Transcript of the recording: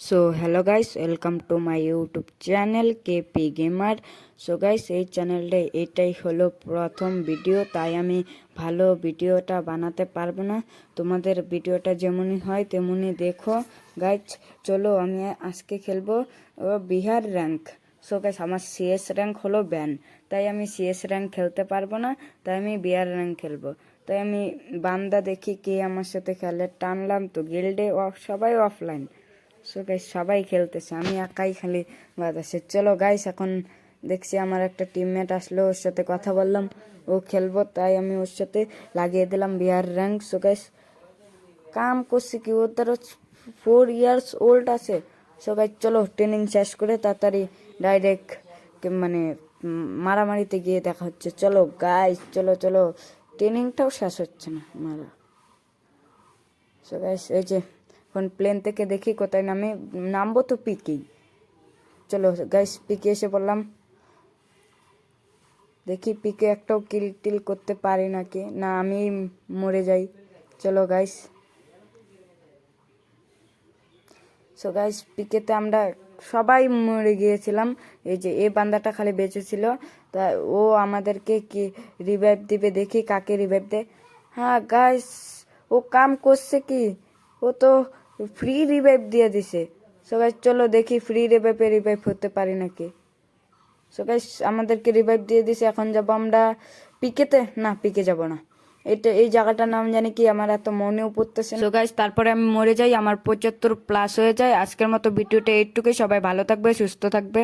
So hello guys welcome to my YouTube channel KP gamer so guys এই চ্যানেলটা এটাই হলো প্রথম ভিডিও তাই আমি ভালো ভিডিওটা বানাতে পারব না। তোমাদের ভিডিওটা যেমনই হয়, তেমনই দেখো। গাইস চলো আমি আজকে খেলব বিহার র্যাঙ্ক সো গাইস আমার সিএস র্যাঙ্ক হলো ব্যান তাই আমি সিএস র্যাঙ্ক খেলতে পারব না, তাই আমি বিহার র্যাঙ্ক খেলব। তাই আমি বান্দা দেখি কে আমার সাথে খেলে, টানলাম তো গিল্ডে সবাই অফলাইন সো গাইস সবাই খেলতেছে, আমি একাই খালি বাতাসে। চলো গাইস এখন দেখছি আমার একটা টিমমেট আসলো, ওর সাথে কথা বললাম। ও খেলব, তাই আমি ওর সাথে লাগিয়ে দিলাম বিহার র্যাঙ্ক সো গাইস কাম করছি কি? ওর ধরো ফোর ইয়ার্স ওল্ড আছে। সো গাইস চলো ট্রেনিং শেষ করে তাড়াতাড়ি ডাইরেক্ট মানে মারামারিতে গিয়ে দেখা হচ্ছে। চলো গাইস চলো চলো। ট্রেনিংটাও শেষ হচ্ছে না, মারা। সো গাইস এই যে এখন প্লেন থেকে দেখি কোথায় নামে নামবো তো পিকেই চলো গাইস পিকে এসে বললাম দেখি পিকে একটাও কিল টিল করতে পারি নাকি না আমি মরে যাই চলো গাইস সো গাইস পিকেতে আমরা সবাই মরে গিয়েছিলাম এই যে এ বান্দাটা খালি বেঁচে ছিল তা ও আমাদেরকে কি রিভাইভ দিবে দেখি কাকে রিভাইভ দেয় হ্যাঁ গাইস ও কাম করছে কি ও তো ফ্রি রিভাইভ দিয়ে দিছে। সবাই, চলো দেখি ফ্রি রিভাইভে রিভাইভ হতে পারি নাকি। সবাই, আমাদেরকে রিভাইভ দিয়ে দিছে। এখন যাব আমরা পিকেতে? না, পিকে যাব না। এটা, এই জায়গাটার নাম জানি কি? আমার এত মনেও পড়তেছে সো গাইজ তারপরে আমি মরে যাই। আমার পঁচাত্তর প্লাস হয়ে যায়। আজকের মতো ভিডিওটা এইটুকুই। সবাই ভালো থাকবে, সুস্থ থাকবে।